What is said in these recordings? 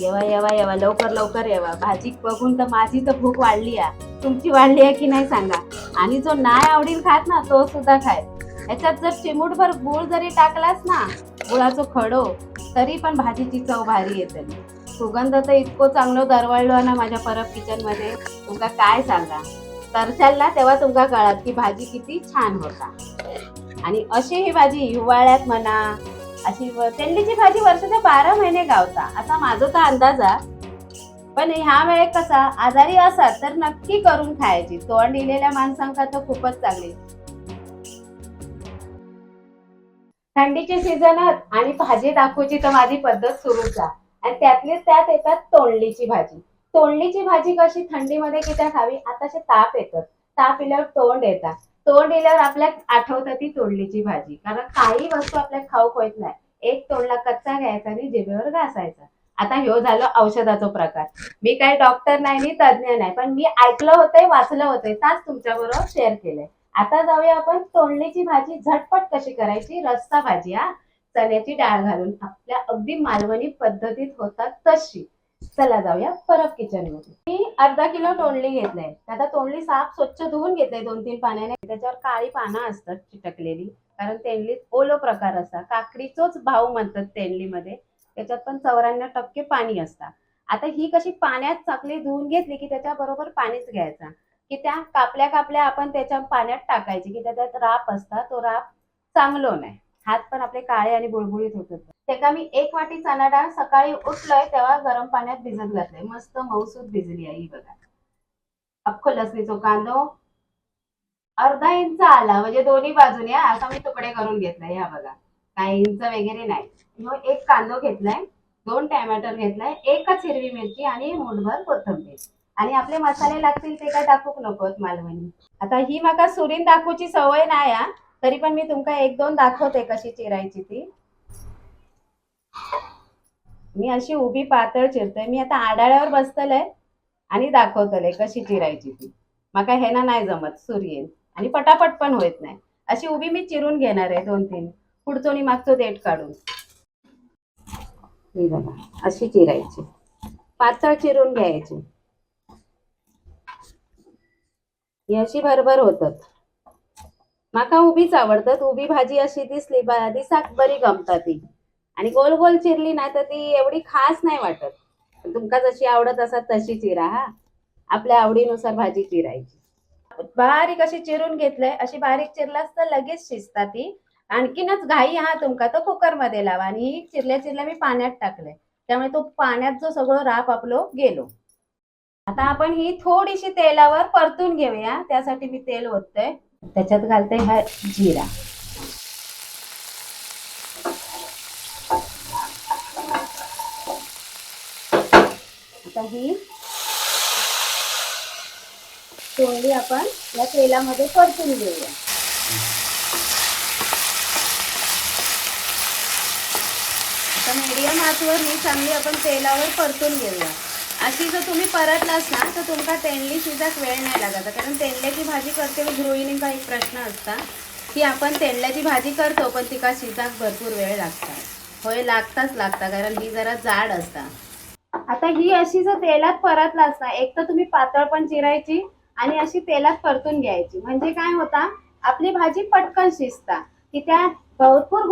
येवा येवा येवा लवकर लवकर येवा. भाजी बघून तर माझी तर भूक वाढली आहे तुमची वाढली आहे की नाही सांगा. आणि जो नाही आवडील खात ना तो सुद्धा खाय. याच्यात जर चिमूटभर गुळ जरी टाकलास ना गुळाचं खडो तरी पण भाजीची चव भारी येते. सुगंध तर इतकं चांगलं दरवळलो ना माझ्या परब किचनमध्ये तुमका काय सांगा? तरशाल ना तेव्हा तुमका कळत की भाजी किती छान होता. आणि अशी ही भाजी हिवाळ्यात म्हणा अशी तेंडीची भाजी वर्षाच्या बारा महिने गावता. असा माझा तर अंदाज आहे पण ह्या वेळेत कसा आजारी असा तर नक्की करून खायची. तोंड दिलेल्या माणसांका तर खूपच चांगली. थंडीचे सीझनात आणि भाजी दाखवची तर माझी पद्धत सुरूच आहे. आणि त्यातलीच त्यात येतात तोंडलीची भाजी. तोंडलीची भाजी कशी थंडीमध्ये किती खावी आताचे ताप येतात. ताप इल्यावर तोंड येतात. तोंड इल्यावर आपल्या आठवतं ती तोडलीची भाजी. कारण काही वस्तू आपल्या खाऊक होत नाही. एक तोंडला कच्चा घ्यायचा आणि जिभेवर घासायचा. आता ह्यो झालं औषधाचा प्रकार. मी काही डॉक्टर नाही मी तज्ज्ञ नाही पण मी ऐकलं होतंय वाचलं होतंय ताच तुमच्या बरोबर शेअर केलंय. आता जाऊया आपण तोंडलीची भाजी झटपट कशी करायची? रस्सा भाजी हा. चण्याची डाळ घालून आपल्या अगदी मालवणी पद्धतीत होतात तशी. चला जाऊया परब किचनमध्ये मी अर्धा किलो तोंडली घेतलंय आता तोंडली साफ स्वच्छ धुवून घेतलंय दोन तीन पाण्याने. त्याच्यावर काळी पानं असतात चिटकलेली. कारण तेंडलीत ओलो प्रकार असतात. काकडीचोच भाव म्हणतात तेंडलीमध्ये. त्याच्यात पण चौऱ्याण्णव टक्के पाणी असतं आता ही कशी पाण्यात चाकली धुवून घेतली की त्याच्याबरोबर पाणीच घ्यायचा? की त्या कापल्या कापल्या आपण त्याच्या पाण्यात टाकायची की त्याच्यात राप असता तो राप चांगलो नाही. हात पण आपले काळे आणि बुळबुळीत होत होते त्याका मी एक वाटी चणा डाळ सकाळी उठलोय तेव्हा गरम पाण्यात भिजत घातलंय. मस्त मऊसूत भिजली आहे ही बघा. अख्खो लसणीचो कांदो. अर्धा इंच आला म्हणजे दोन्ही बाजूने असा मी तुकडे करून घेतलाय ह्या बघा. काही इंच वगैरे नाही. ह्यो एक कांदो घेतलाय दोन टॅमॅटो घेतलाय एकच हिरवी मिरची आणि मुठभर कोथिंबीर. आणि आपले मसाले लागतील ते काय दाखवूक नकोत मालवणी. आता ही माका सुरीन दाखवूची सवय नाही तरी पण मी तुमका एक दोन दाखवते कशी चिरायची ती. मी अशी उभी पातळ चिरते मी आता आडाळ्यावर बसतलय आणि दाखवतलय कशी चिरायची ती. माका हे ना नाही जमत. सूर्य आणि पटापट पण होत नाही. अशी उभी मी चिरून घेणार आहे दोन तीन. पुढचो आणि मागचो देठ काढून. ही बघा. अशी चिरायची. पातळ चिरून घ्यायची. ही अशी भरभर होतात. माका उभीच आवडतात. उभी भाजी अशी दिसली दिसाक बरी गमता ती. आणि गोल गोल चिरली ना तर ती एवढी खास नाही वाटत. तुमका जशी आवडत असत तशी चिरा हा. आपल्या आवडीनुसार भाजी चिरायची. बारीक अशी चिरून घेतलंय. अशी बारीक चिरलास तर लगेच शिजता ती. आणखीनच घाई हा तुमका तो कुकरमध्ये लावा. आणि ही चिरल्या चिरल्या मी पाण्यात टाकलंय. त्यामुळे तो पाण्यात जो सगळं राप आपलो गेलो. आता आपण ही थोडीशी तेलावर परतून घेऊया. त्यासाठी मी तेल ओततोय. त्याच्यात घालते हा जिरा. आता ही तोंडली आपण या तेलामध्ये परतून घेऊया. आता मीडियम आचवर ही चांगली आपण तेलावर परतून घेऊया. अशी जर तुम्ही परतलास ना तर तुमका तेंडली शिजाक वेळ नाही लागत. कारण तेंडल्याची भाजी करते वेळी गृहिणींका एक प्रश्न असता की आपण तेंडल्याची भाजी करतो पण तिका शिजाक भरपूर वेळ लागता होय लागताच लागता कारण ही जरा जाड असता आता ही अशी जर तेलात परतलास ना एक तर तुम्ही पातळ पण चिरायची आणि अशी तेलात परतून घ्यायची. म्हणजे काय होता आपली भाजी पटकन शिजता. की त्या भरपूर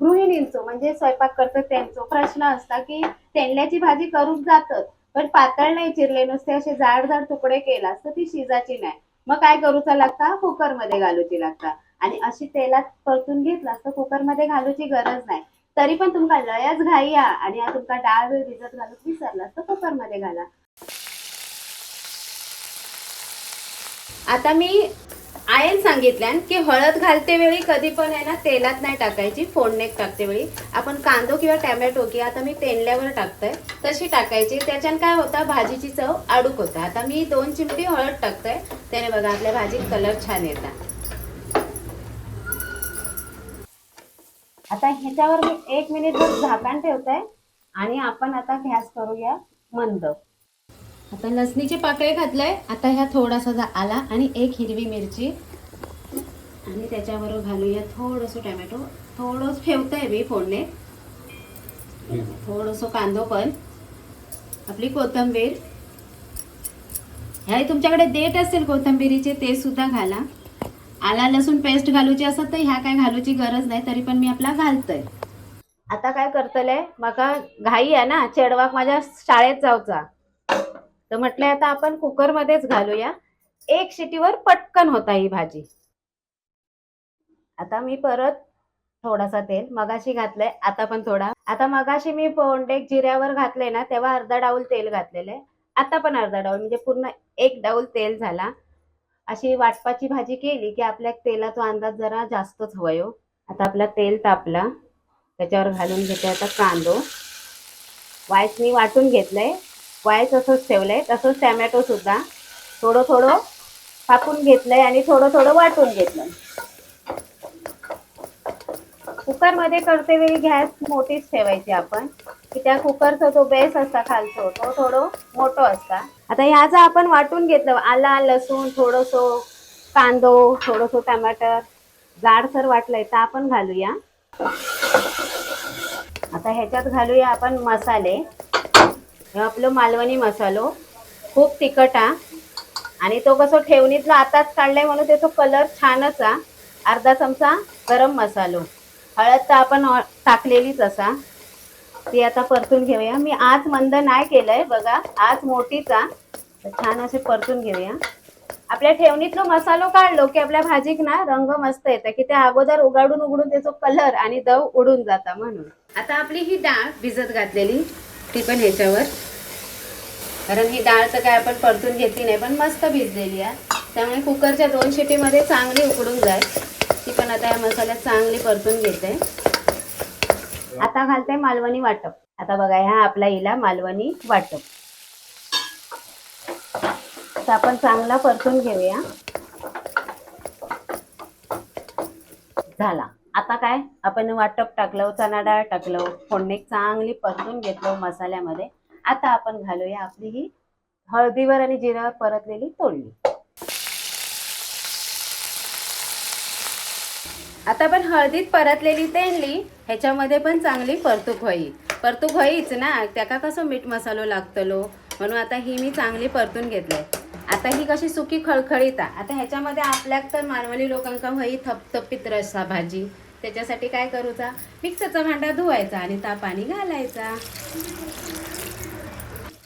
गृहिणींचो म्हणजे स्वयंपाक करतात त्यांचो प्रश्न असता की तेंडल्याची भाजी करून जातात पण पातळ नाही चिरले नुसते असे जाड जाड तुकडे केलास तर ती शिजाची नाही. मग काय करूचा लागता? कुकरमध्ये घालूची लागता. आणि अशी तेलात परतून घेतलास तर कुकरमध्ये घालूची गरज नाही. तरी पण तुमका लयच घाई या आणि तुमका डाळ वेळ भिजत घालून विसरला तर कुकरमध्ये घाला. आता मी आयन सांगितल्यान की हळद घालते वेळी कधी पण आहे ना तेलात नाही टाकायची फोडणेक टाकते वेळी. आपण कांदो किंवा टॅमॅटो की आता मी तेंडल्यावर टाकतोय तशी टाकायची. त्याच्यानं काय होतं भाजीची चव आडूक होता. आता मी दोन चिमटी हळद टाकतोय त्याने बघा आपल्या भाजीत कलर छान येतात. आता ह्याच्यावर मी एक मिनिट भर झाकण ठेवतोय आणि आपण आता गॅस करूया मंद. आता लसणीचे पाकळे घातलंय. आता ह्या थोडासा जा आला आणि एक हिरवी मिरची. आणि त्याच्यावर घालूया थोडंसं टॅमॅटो. थोडंसं ठेवतंय मी फोडणे. थोडंसं कांदो पण. आपली कोथिंबीर. ह्या तुमच्याकडे देठ असेल कोथिंबिरीचे ते सुद्धा घाला. आला लसूण पेस्ट घालूची असत तर ह्या काय घालूची गरज नाही तरी पण मी आपला घालतोय. आता काय करतले मका घाई आहे ना चेडवाक माझ्या शाळेत जाऊचा. तर म्हटलंय आता आपण कुकरमध्येच घालूया. एक शिटीवर पटकन होता ही भाजी. आता मी परत थोडासा तेल मगाशी घातलंय आता पण थोडा. आता मगाशी मी पोंडेक जिऱ्यावर घातले ना तेव्हा अर्धा डाऊल तेल घातलेलं आता पण अर्धा डाऊल म्हणजे पूर्ण एक डाऊल तेल झाला. अशी वाटपाची भाजी केली की आपल्या तेलाचा अंदाज जरा जास्तच हवा हो. आता आपला तेल तापला. त्याच्यावर घालून घेते आता कांदो. वायस मी वाटून घेतलंय. वायस असंच ठेवलंय. तसंच टॅमॅटो सुद्धा. थोडं थोडं कापून घेतलंय आणि थोडं थोडं वाटून घेतलं कुकरमध्ये करते वेळी गॅस मोठीच ठेवायची आपण. की त्या कुकरचा जो बेस असता खालचो तो थोडं मोठं असता. आता ह्याचं आपण वाटून घेतलं आला लसूण थोडंसं कांदो थोडंसं टमाटर जाडसर वाटलंय तर आपण घालूया. आता ह्याच्यात घालूया आपण मसाले. हे आपलं मालवणी मसालो. खूप तिखट हा. आणि तो कसं ठेवणीतला आताच काढलाय म्हणून त्याचा कलर छानच हा. अर्धा चमचा गरम मसालो. हळद तर आपण टाकलेलीच असा. ती आता परतून घेऊया. मी आज मंद नाही केलंय बघा. आज मोठीचा. छान असे परतून घेऊया. आपल्या ठेवणीतलो मसालो काढलो की आपल्या भाजीक ना रंग मस्त येतं. की त्या अगोदर उघडून उघडून त्याचा कलर आणि दव उडून जाता म्हणून. आता आपली ही डाळ भिजत घातलेली. ती पण ह्याच्यावर कारण ही डाळ तर काय आपण परतून घेतली नाही पण मस्त भिजलेली आहे. त्यामुळे कुकरच्या दोन शिटीमध्ये चांगली उकडून जाईल. ती पण आता या मसाल्यात चांगली परतून घेते. आता घालते मालवणी वाटप. आता बघा ह्या आपला हिला मालवणी वाटप. तर आपण चांगला परतून घेऊया. झाला. आता काय? आपण वाटप टाकलं चणा डाळ टाकलं फोडणी चांगली परतून घेतलं मसाल्यामध्ये. आता आपण घालूया आपली ही हळदीवर आणि जिऱ्यावर परतलेली तोडली आता पण हळदीत परतलेली तेंडली ह्याच्यामध्ये पण चांगली परतूक होई परतूक होईच ना? त्याका कसं मीठ मसालो लागतलो? म्हणून आता ही मी चांगली परतून घेतलंय. आता ही कशी सुकी खळखळीत आता ह्याच्यामध्ये आपल्याक तर मानवली लोकांका होई थपथपीत रस्सा भाजी. त्याच्यासाठी काय करूचा मिक्सरचा भांडा धुवायचा आणि ता पाणी घालायचा.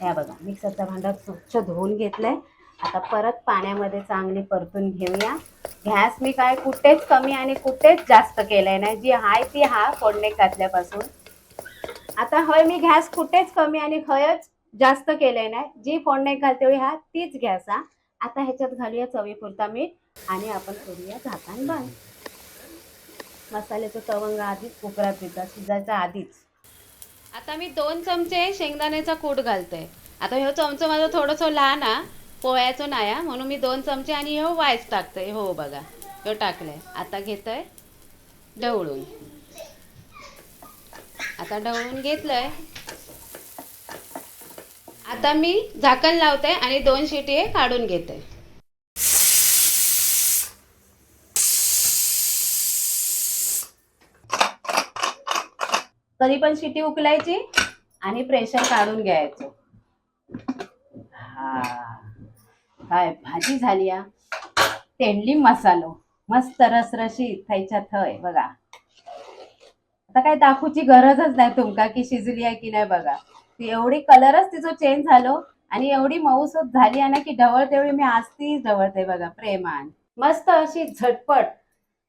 या बघा मिक्सरचा भांडा स्वच्छ धुवून घेतलंय. आता परत पाण्यामध्ये चांगली परतून घेऊया. गॅस मी काय कुठेच कमी आणि कुठेच जास्त केलंय नाही. जी हाय ती हा फोडणे घातल्यापासून. आता हय मी गॅस कुठेच कमी आणि हयच जास्त केलंय नाही. जी फोडणे घालते वेळी हा तीच गॅस हा. आता ह्याच्यात घालूया चवीपुरता मीठ आणि आपण करूया झाकण बंद. मसाल्याचं तवंग आधीच कुकरात देतात शिजायच्या आधीच. आता मी दोन चमचे शेंगदाण्याचा कूट घालते. आता ह्यो चमचो माझा थोडंसं लहान हा. पोह्याचो नाही हा, म्हणून मी दोन चमचे आणि हो वायस टाकते हो बघा. हो टाकलाय. आता घेतोय ढवळून. आता ढवळून घेतलंय. आता मी झाकण लावते आणि दोन शिटी हे काढून घेते. तरी पण शिटी उकलायची आणि प्रेशर काढून घ्यायचं. हा. काय भाजी झाली तेंडली मसालो. मस्त रसरशी थयच्या थय बघा. आता काय दाखवूची गरजच नाही तुमका की शिजली आहे की नाही बघा. ती एवढी कलरच तिचं चेंज झालो आणि एवढी मऊसूत झाली आहे ना की ढवळ तेवढी मी आज तीच ढवळते बघा प्रेमान. मस्त अशी झटपट.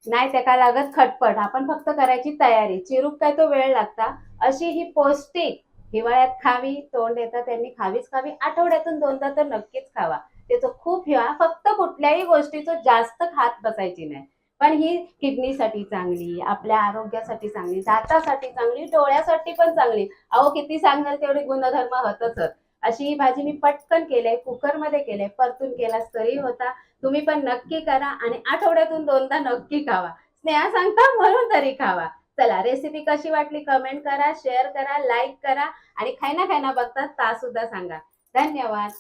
नाही त्याका लागत खटपट. आपण फक्त करायची तयारी. चिरूक काय तो वेळ लागता. अशी ही पौष्टिक हिवाळ्यात खावी तोंड येतं त्यांनी खावीच खावी. आठवड्यातून दोनदा तर नक्कीच खावा. त्याचं खूप ह्या फक्त कुठल्याही गोष्टीचं जास्त खात बसायची नाही. पण ही किडनीसाठी चांगली आपल्या आरोग्यासाठी चांगली दातासाठी चांगली डोळ्यासाठी पण चांगली. अहो किती सांगाल तेवढे गुणधर्म होतच अशी ही भाजी मी पटकन केले कुकरमध्ये केले परतून केलास तरी होता. तुम्ही पण नक्की करा आणि आठवड्यातून दोनदा नक्की खावा. स्नेहा सांगता म्हणून तरी खावा. चला रेसिपी कशी वाटली कमेंट करा शेअर करा लाईक करा आणि खायना खायना बघता ता सुद्धा सांगा. धन्यवाद.